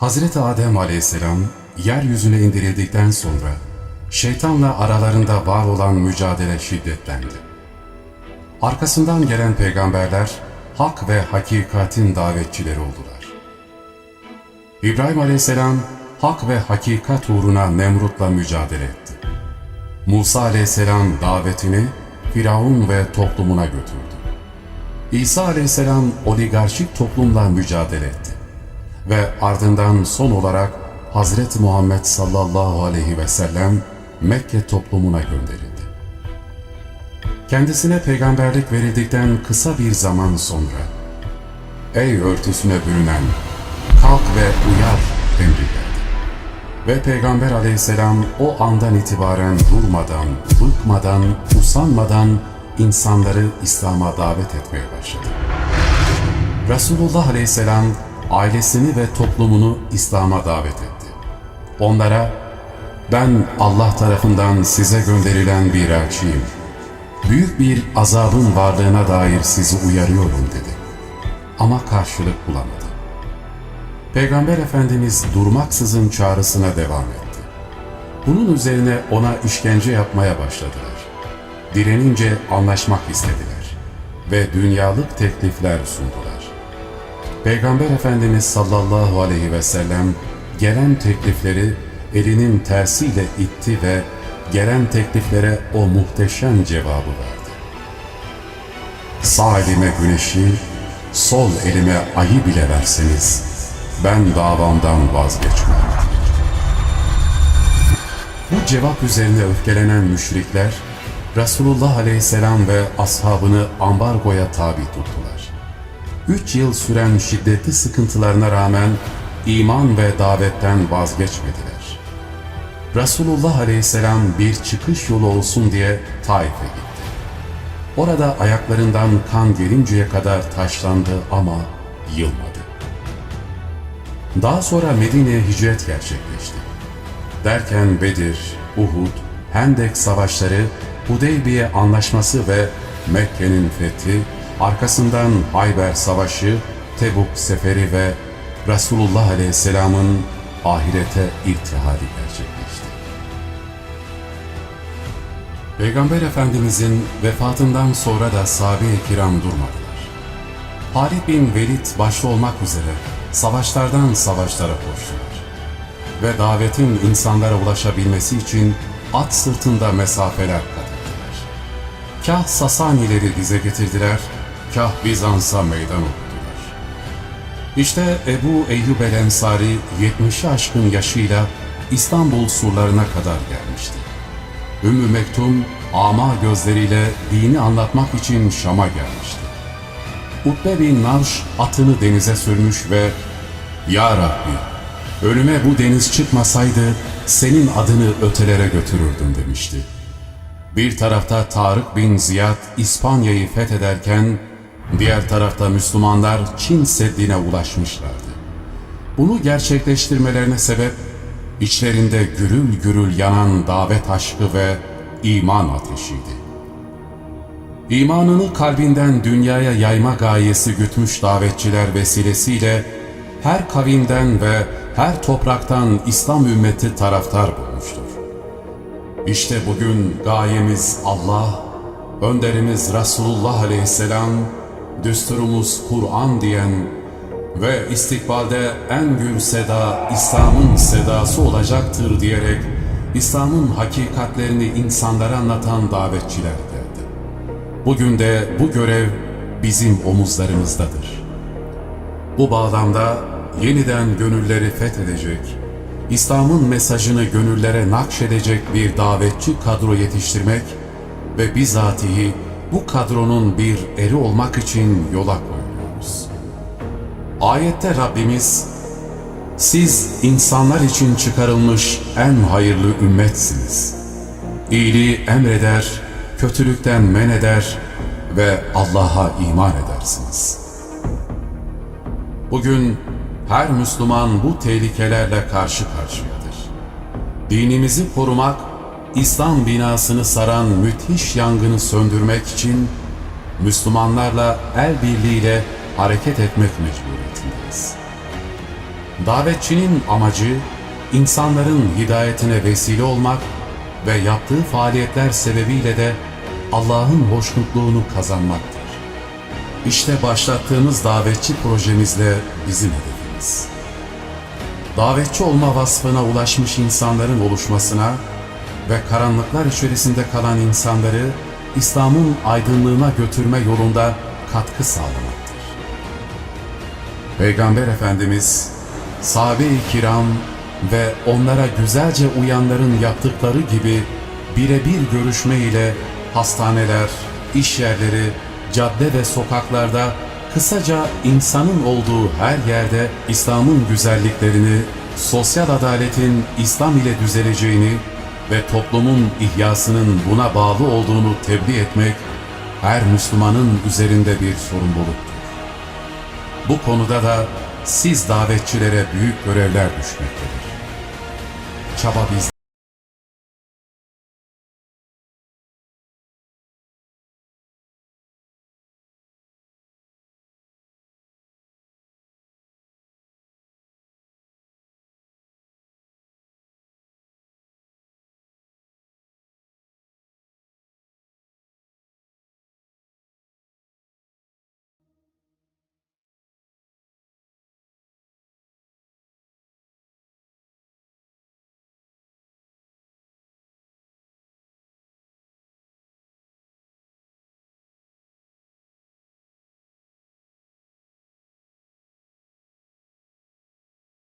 Hazreti Adem aleyhisselam yeryüzüne indirildikten sonra şeytanla aralarında var olan mücadele şiddetlendi. Arkasından gelen peygamberler hak ve hakikatin davetçileri oldular. İbrahim aleyhisselam hak ve hakikat uğruna Nemrut'la mücadele etti. Musa aleyhisselam davetini Firavun ve toplumuna götürdü. İsa aleyhisselam oligarşik toplumla mücadele etti. Ve ardından son olarak Hazreti Muhammed sallallahu aleyhi ve sellem Mekke toplumuna gönderildi. Kendisine peygamberlik verildikten kısa bir zaman sonra Ey örtüsüne bürünen kalk ve uyar emri geldi. Ve Peygamber aleyhisselam o andan itibaren durmadan, bıkmadan, usanmadan insanları İslam'a davet etmeye başladı. Resulullah aleyhisselam ailesini ve toplumunu İslam'a davet etti. Onlara ben Allah tarafından size gönderilen bir elçiyim. Büyük bir azabın varlığına dair sizi uyarıyorum dedi. Ama karşılık bulamadı. Peygamber Efendimiz durmaksızın çağrısına devam etti. Bunun üzerine ona işkence yapmaya başladılar. Direnince anlaşmak istediler ve dünyalık teklifler sundular. Peygamber Efendimiz sallallahu aleyhi ve sellem gelen teklifleri elinin tersiyle itti ve gelen tekliflere o muhteşem cevabı verdi. Sağ elime güneşi, sol elime ayı bile verseniz ben davamdan vazgeçmem. Bu cevap üzerine öfkelenen müşrikler Resulullah aleyhisselam ve ashabını ambargoya tabi tuttular. Üç yıl süren şiddetli sıkıntılarına rağmen iman ve davetten vazgeçmediler. Resulullah aleyhisselam bir çıkış yolu olsun diye Taif'e gitti. Orada ayaklarından kan gelinceye kadar taşlandı ama yılmadı. Daha sonra Medine'ye hicret gerçekleşti. Derken Bedir, Uhud, Hendek savaşları, Hudeybiye anlaşması ve Mekke'nin fethi, arkasından Hayber Savaşı, Tebuk Seferi ve Resulullah Aleyhisselam'ın ahirete irtihali gerçekleşti. Peygamber Efendimizin vefatından sonra da sahabe-i kiram durmadılar. Halid bin Velid başta olmak üzere savaşlardan savaşlara koştular. Ve davetin insanlara ulaşabilmesi için at sırtında mesafeler kat ettiler. Kah Sasanileri dize getirdiler, kah Bizans'a meydan okudular. İşte Ebu Eyyub el Ensari 70'i aşkın yaşıyla İstanbul surlarına kadar gelmişti. Ümmü Mektum ama gözleriyle dini anlatmak için Şam'a gelmişti. Utbe bin Navş atını denize sürmüş ve ''Ya Rabbi, önüme bu deniz çıkmasaydı senin adını ötelere götürürdüm.'' demişti. Bir tarafta Tarık bin Ziyad İspanya'yı fethederken, diğer tarafta Müslümanlar Çin Seddi'ne ulaşmışlardı. Bunu gerçekleştirmelerine sebep, içlerinde gürül gürül yanan davet aşkı ve iman ateşiydi. İmanını kalbinden dünyaya yayma gayesi gütmüş davetçiler vesilesiyle her kavimden ve her topraktan İslam ümmeti taraftar bulmuştur. İşte bugün gayemiz Allah, önderimiz Resulullah aleyhisselam, düsturumuz Kur'an diyen ve istikbalde en gür seda İslam'ın sedası olacaktır diyerek İslam'ın hakikatlerini insanlara anlatan davetçiler geldi. Bugün de bu görev bizim omuzlarımızdadır. Bu bağlamda yeniden gönülleri fethedecek, İslam'ın mesajını gönüllere nakşedecek bir davetçi kadro yetiştirmek ve bizatihi bu kadronun bir eri olmak için yola koyuyoruz. Ayette Rabbimiz, siz insanlar için çıkarılmış en hayırlı ümmetsiniz. İyiliği emreder, kötülükten men eder ve Allah'a iman edersiniz. Bugün her Müslüman bu tehlikelerle karşı karşıyadır. Dinimizi korumak, İslam binasını saran müthiş yangını söndürmek için Müslümanlarla el birliğiyle hareket etmek mecburiyetindeyiz. Davetçinin amacı, insanların hidayetine vesile olmak ve yaptığı faaliyetler sebebiyle de Allah'ın hoşnutluğunu kazanmaktır. İşte başlattığımız davetçi projemizle bizim hedefimiz. Davetçi olma vasfına ulaşmış insanların oluşmasına ve karanlıklar içerisinde kalan insanları İslam'ın aydınlığına götürme yolunda katkı sağlamaktır. Peygamber Efendimiz, sahabe-i kiram ve onlara güzelce uyanların yaptıkları gibi birebir görüşme ile hastaneler, iş yerleri, cadde ve sokaklarda kısaca insanın olduğu her yerde İslam'ın güzelliklerini, sosyal adaletin İslam ile düzeleceğini ve toplumun ihyasının buna bağlı olduğunu tebliğ etmek her Müslümanın üzerinde bir sorumluluktur. Bu konuda da siz davetçilere büyük görevler düşmektedir. Çaba bizde